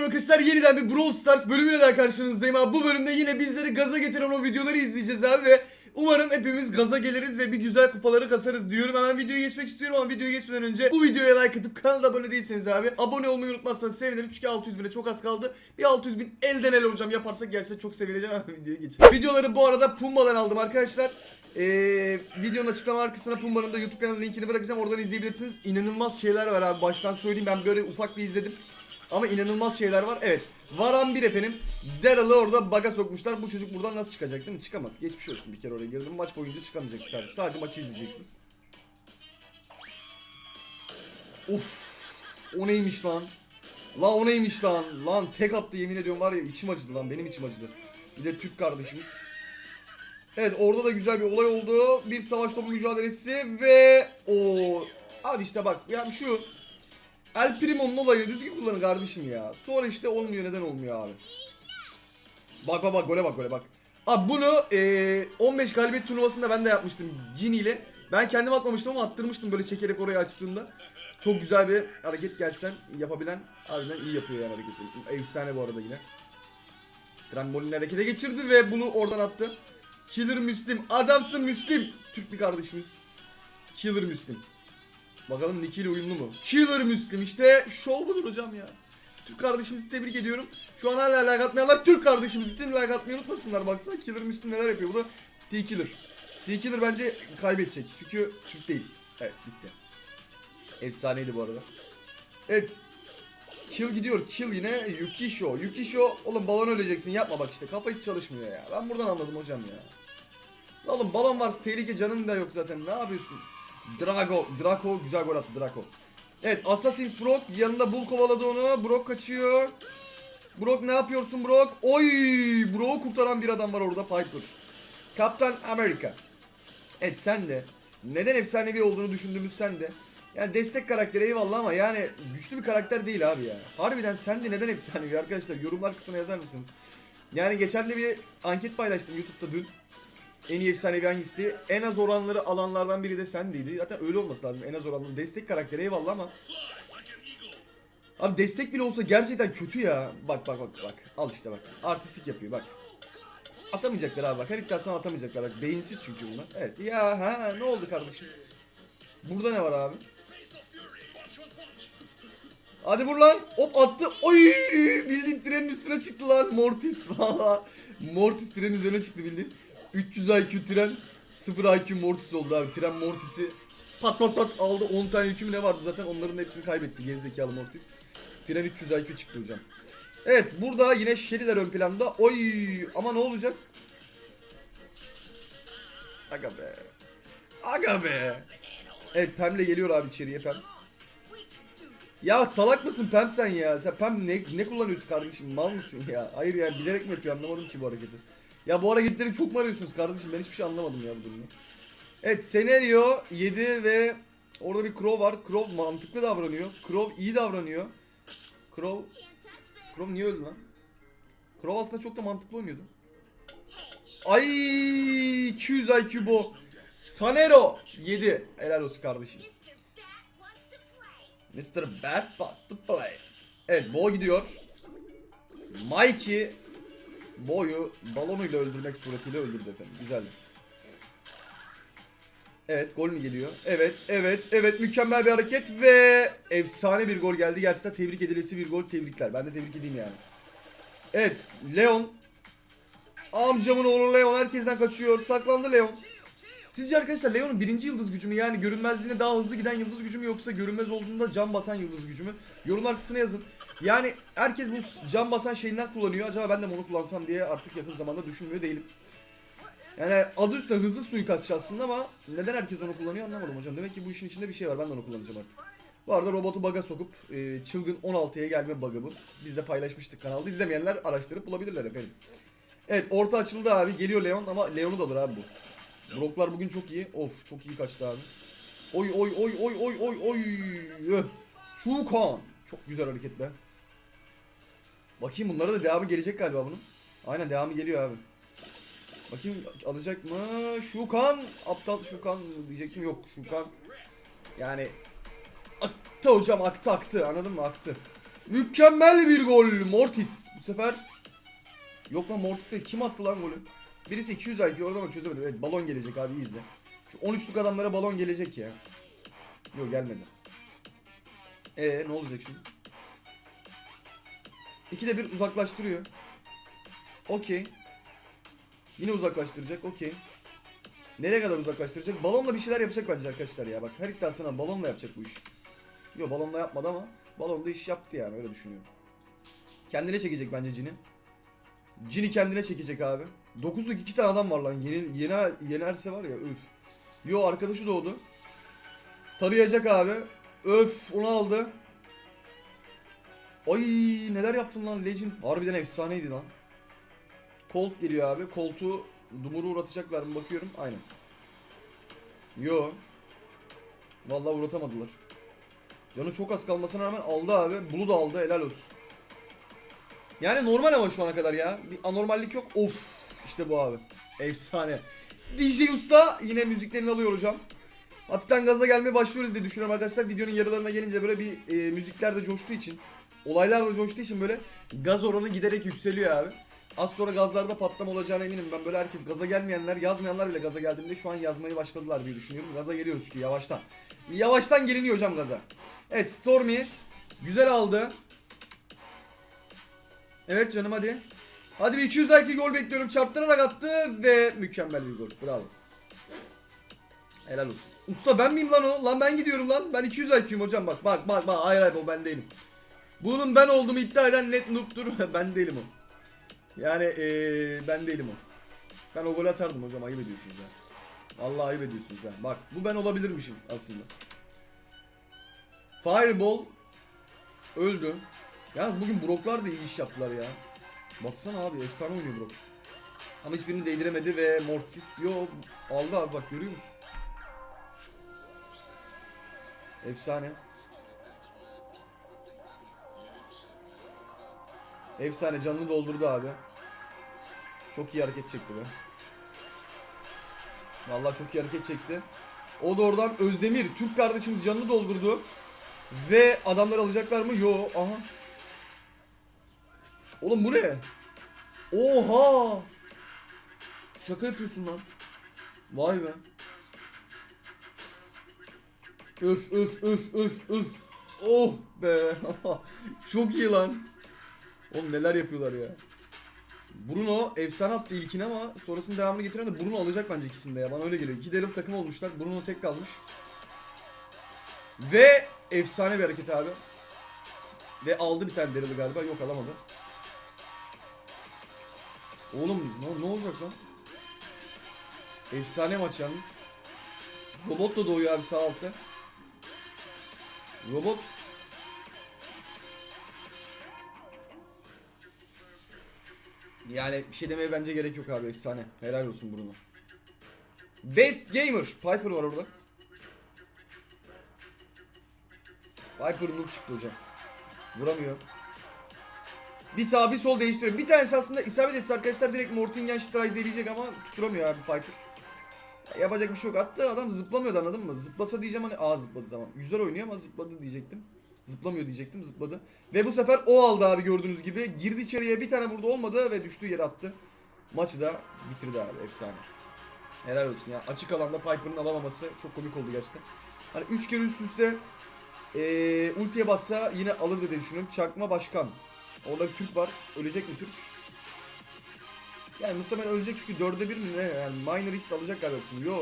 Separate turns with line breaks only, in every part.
merhaba arkadaşlar yeniden bir Brawl Stars bölümüyle daha karşınızdayım abi. Bu bölümde yine bizleri gaza getiren o videoları izleyeceğiz abi ve umarım hepimiz gaza geliriz ve bir güzel kupaları kasarız diyorum. Hemen videoya geçmek istiyorum ama videoya geçmeden önce bu videoya like atıp kanala abone değilseniz abi abone olmayı unutmazsanız sevinirim çünkü 600 bine çok az kaldı. Bir 600 bin elden el olacağım yaparsak gerçekten çok sevineceğim hemen videoya geçelim. Videoları bu arada Pumba'dan aldım arkadaşlar. Ee, videonun açıklama arkasına Pumba'nın da YouTube kanalı linkini bırakacağım oradan izleyebilirsiniz. İnanılmaz şeyler var abi baştan söyleyeyim ben böyle ufak bir izledim. Ama inanılmaz şeyler var. Evet. Varan bir efendim. Daryl'ı orada baga sokmuşlar. Bu çocuk buradan nasıl çıkacak değil mi? Çıkamaz. Geçmiş olsun bir kere oraya girdim. Maç boyunca çıkamayacaksın kardeşim. Sadece maçı izleyeceksin. Uf. O neymiş lan? La o neymiş lan? Lan tek attı yemin ediyorum var ya içim acıdı lan. Benim içim acıdı. Bir de Türk kardeşimiz. Evet orada da güzel bir olay oldu. Bir savaş topu mücadelesi ve o abi işte bak yani şu El Primo'nun olayını düzgün kullanın kardeşim ya. Sonra işte olmuyor neden olmuyor abi. Bak bak bak gole bak gole bak. Abi bunu eee 15 galibiyet turnuvasında ben de yapmıştım Gini ile. Ben kendim atmamıştım ama attırmıştım böyle çekerek oraya açtığımda. Çok güzel bir hareket gerçekten yapabilen harbiden iyi yapıyor yani hareketi. Efsane bu arada yine. Trambolini harekete geçirdi ve bunu oradan attı. Killer Müslim. Adamsın Müslim. Türk bir kardeşimiz. Killer Müslim. Bakalım Nick ile uyumlu mu? Killer Müslim işte şov budur hocam ya. Türk kardeşimizi tebrik ediyorum. Şu an hala like atmayanlar Türk kardeşimiz için like atmayı unutmasınlar. Baksana Killer Müslim neler yapıyor. Bu da T-Killer. T-Killer bence kaybedecek. Çünkü Türk değil. Evet bitti. Efsaneydi bu arada. Evet. Kill gidiyor. Kill yine Yukisho. Yukisho oğlum balon öleceksin yapma bak işte. Kafa hiç çalışmıyor ya. Ben buradan anladım hocam ya. Oğlum balon varsa tehlike canın da yok zaten. Ne yapıyorsun? Drago. Draco güzel gol attı Draco. Evet Assassin's Brock yanında Bull kovaladı onu. Brock kaçıyor. Brock ne yapıyorsun Brock? Oy! Brock'u kurtaran bir adam var orada Piper. Kaptan Amerika. Evet sen de. Neden efsanevi olduğunu düşündüğümüz sen de. Yani destek karakteri eyvallah ama yani güçlü bir karakter değil abi ya. Harbiden sen de neden efsanevi arkadaşlar yorumlar kısmına yazar mısınız? Yani geçen de bir anket paylaştım YouTube'da dün. En iyi efsanevi hangisi? En az oranları alanlardan biri de sendeydi. Zaten öyle olması lazım. En az oranları. Destek karakteri eyvallah ama. Abi destek bile olsa gerçekten kötü ya. Bak bak bak bak. Al işte bak. Artistik yapıyor bak. Atamayacaklar abi bak. Her iddiasını atamayacaklar. Bak beyinsiz çünkü bunlar. Evet. Ya ha ne oldu kardeşim? Burada ne var abi? Hadi vur lan. Hop attı. Oy! Bildiğin trenin üstüne çıktı lan. Mortis valla. Mortis trenin üzerine çıktı bildiğin. 300 IQ tren 0 IQ Mortis oldu abi. Tren Mortis'i pat pat pat aldı. 10 tane yüküm ne vardı zaten onların hepsini kaybetti. Gerizekalı Mortis. Tren 300 IQ çıktı hocam. Evet burada yine Shelly'ler ön planda. Oy ama ne olacak? Aga be. Aga be. Evet Pem'le geliyor abi içeriye Pem. Ya salak mısın Pem sen ya? Sen Pem ne, ne kullanıyorsun kardeşim? Mal mısın ya? Hayır ya bilerek mi yapıyor anlamadım ki bu hareketi. Ya bu hareketleri çok mu arıyorsunuz kardeşim? Ben hiçbir şey anlamadım ya bu durumu. Evet senaryo 7 ve orada bir Crow var. Crow mantıklı davranıyor. Crow iyi davranıyor. Crow Crow niye öldü lan? Crow aslında çok da mantıklı oynuyordu. Ay 200 IQ bu. Sanero 7. Helal olsun kardeşim. Mr. Bad wants to play. Evet Bo gidiyor. Mikey Bo'yu balonuyla öldürmek suretiyle öldürdü efendim. Güzeldi. Evet gol mü geliyor? Evet, evet, evet mükemmel bir hareket ve efsane bir gol geldi. Gerçekten tebrik edilesi bir gol. Tebrikler. Ben de tebrik edeyim yani. Evet, Leon. Amcamın oğlu Leon herkesten kaçıyor. Saklandı Leon. Sizce arkadaşlar Leon'un birinci yıldız gücü mü yani görünmezliğine daha hızlı giden yıldız gücü mü yoksa görünmez olduğunda can basan yıldız gücü mü? Yorumlar kısmına yazın. Yani herkes bu can basan şeyinden kullanıyor. Acaba ben de onu kullansam diye artık yakın zamanda düşünmüyor değilim. Yani adı üstünde hızlı suikastçı aslında ama neden herkes onu kullanıyor anlamadım hocam. Demek ki bu işin içinde bir şey var. Ben de onu kullanacağım artık. Bu arada robotu baga sokup e, çılgın 16'ya gelme bug'ı bu. Biz de paylaşmıştık kanalda. İzlemeyenler araştırıp bulabilirler efendim. Evet orta açıldı abi. Geliyor Leon ama Leon'u da alır abi bu. Brocklar bugün çok iyi. Of çok iyi kaçtı abi. Oy oy oy oy oy oy oy. Shukan. Çok güzel hareketler. Bakayım bunlara da devamı gelecek galiba bunun. Aynen devamı geliyor abi. Bakayım alacak mı? Şukan. Aptal Şukan diyecektim yok. Şukan. Yani aktı hocam aktı aktı anladın mı aktı. Mükemmel bir gol. Mortis. Bu sefer Yok lan Mortis'e kim attı lan golü? Birisi 200 IQ orada ama çözemedim. Evet balon gelecek abi izle. Şu 13'lük adamlara balon gelecek ya. Yok gelmedi. Ee ne olacak şimdi? İkide bir uzaklaştırıyor. Okey. Yine uzaklaştıracak. Okey. Nereye kadar uzaklaştıracak? Balonla bir şeyler yapacak bence arkadaşlar ya. Bak her iddiasına balonla yapacak bu iş. Yok balonla yapmadı ama balonda iş yaptı yani öyle düşünüyorum. Kendine çekecek bence Cin'i. Cin'i kendine çekecek abi. 9'luk iki tane adam var lan. Yeni, yeni, yenerse var ya üf. Yo arkadaşı doğdu. Tarayacak abi. Öf onu aldı. Ay neler yaptın lan Legend. Harbiden efsaneydi lan. Colt geliyor abi. Colt'u dumuru uğratacaklar mı bakıyorum. Aynen. Yo. Vallahi uğratamadılar. Canı çok az kalmasına rağmen aldı abi. Bulu da aldı helal olsun. Yani normal ama şu ana kadar ya. Bir anormallik yok. Of işte bu abi. Efsane. DJ Usta yine müziklerini alıyor hocam. Hafiften gaza gelmeye başlıyoruz diye düşünüyorum arkadaşlar. Videonun yarılarına gelince böyle bir e, müzikler de coştuğu için, olaylar da coştuğu için böyle gaz oranı giderek yükseliyor abi. Az sonra gazlarda patlama olacağına eminim. Ben böyle herkes gaza gelmeyenler, yazmayanlar bile gaza geldiğinde şu an yazmayı başladılar diye düşünüyorum. Gaza geliyoruz ki yavaştan. Yavaştan geliniyor hocam gaza. Evet Stormy güzel aldı. Evet canım hadi. Hadi bir 200 IQ gol bekliyorum. Çarptırarak attı ve mükemmel bir gol. Bravo. Helal olsun. Usta ben miyim lan o? Lan ben gidiyorum lan. Ben 200 IQ'yum hocam bak. Bak bak bak. Hayır hayır o ben değilim. Bunun ben olduğumu iddia eden net noob'tur. ben değilim o. Yani ee, ben değilim o. Ben o gol atardım hocam ayıp ediyorsunuz ya. Vallahi ayıp ediyorsunuz ya. Bak bu ben olabilirmişim aslında. Fireball öldü. Yalnız bugün Brock'lar da iyi iş yaptılar ya. Baksana abi efsane oynuyor Brock. Ama hiçbirini değdiremedi ve Mortis yo aldı abi bak görüyor musun? Efsane. Efsane canını doldurdu abi. Çok iyi hareket çekti be. Vallahi çok iyi hareket çekti. O da oradan Özdemir Türk kardeşimiz canını doldurdu. Ve adamlar alacaklar mı? Yo. Aha. Oğlum bu ne? Oha! Şaka yapıyorsun lan. Vay be. Öf öf öf öf öf. Oh be. Çok iyi lan. Oğlum neler yapıyorlar ya. Bruno efsane attı ilkini ama sonrasında devamını getiren de Bruno alacak bence ikisinde ya. Bana öyle geliyor. İki Daryl takım olmuşlar. Bruno tek kalmış. Ve efsane bir hareket abi. Ve aldı bir tane Daryl'ı galiba. Yok alamadı. Oğlum ne, ne olacak lan? Efsane maç yalnız. Robot da doğuyor abi sağ altta. Robot. Yani bir şey demeye bence gerek yok abi efsane. Helal olsun Bruno. Best Gamer. Piper var orada. Piper noob çıktı hocam. Vuramıyor. Bir sağ bir sol değiştiriyor. Bir tanesi aslında isabet etse arkadaşlar direkt Mortingen Strike eleyecek ama tutturamıyor abi Piper. Ya Yapacak bir şey yok. Hatta adam zıplamıyordu anladın mı? Zıplasa diyeceğim hani aa zıpladı tamam. Güzel oynuyor ama zıpladı diyecektim. Zıplamıyor diyecektim zıpladı. Ve bu sefer o aldı abi gördüğünüz gibi. Girdi içeriye bir tane burada olmadı ve düştüğü yere attı. Maçı da bitirdi abi efsane. Helal olsun ya. Açık alanda Piper'ın alamaması çok komik oldu gerçekten. Hani 3 kere üst üste ee, ultiye bassa yine alır diye düşünüyorum. Çakma başkan. Orada bir Türk var. Ölecek mi Türk? Yani muhtemelen ölecek çünkü dörde bir mi ne? Yani Minor X alacak abi hepsini. Yo.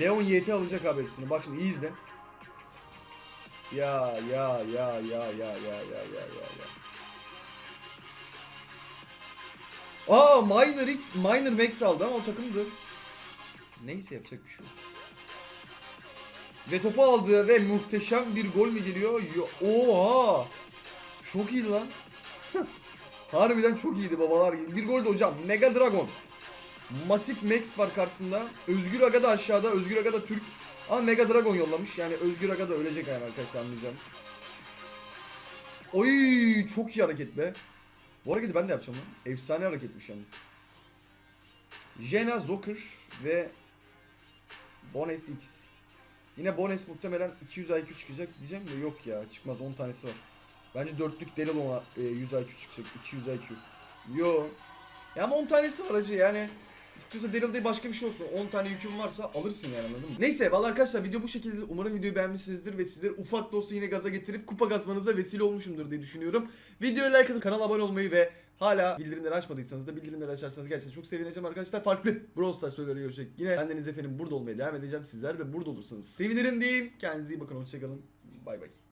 Leon YT alacak abi hepsini. Bak şimdi iyi izle. Ya ya ya ya ya ya ya ya ya ya. Aa Minor X, Minor Max aldı ama o takımdı. Neyse yapacak bir şey yok. Ve topu aldı ve muhteşem bir gol mü geliyor? Yo- Oha! Çok iyi lan. Harbiden çok iyiydi babalar gibi. Bir gol de hocam. Mega Dragon. Masif Max var karşısında. Özgür Aga da aşağıda. Özgür Aga da Türk. Ama Mega Dragon yollamış. Yani Özgür Aga da ölecek yani arkadaşlar anlayacağınız. Oy çok iyi hareket be. Bu hareketi ben de yapacağım lan. Efsane hareketmiş yalnız. Jena Zoker ve Bones X. Yine Bones muhtemelen 200 IQ çıkacak diyeceğim de yok ya çıkmaz 10 tanesi var. Bence dörtlük Daryl ona e, 100 IQ çıkacak. 200 IQ. Yo. Ya ama 10 tanesi var acı yani. İstiyorsa Daryl değil başka bir şey olsun. 10 tane yükün varsa alırsın yani anladın mı? Neyse valla arkadaşlar video bu şekilde. Umarım videoyu beğenmişsinizdir ve sizleri ufak da olsa yine gaza getirip kupa kazmanıza vesile olmuşumdur diye düşünüyorum. Videoya like atıp kanala abone olmayı ve hala bildirimleri açmadıysanız da bildirimleri açarsanız gerçekten çok sevineceğim arkadaşlar. Farklı Brawl Stars bölümleri görecek. Yine bendeniz efendim burada olmaya devam edeceğim. Sizler de burada olursanız sevinirim diyeyim. Kendinize iyi bakın. Hoşçakalın. Bay bay.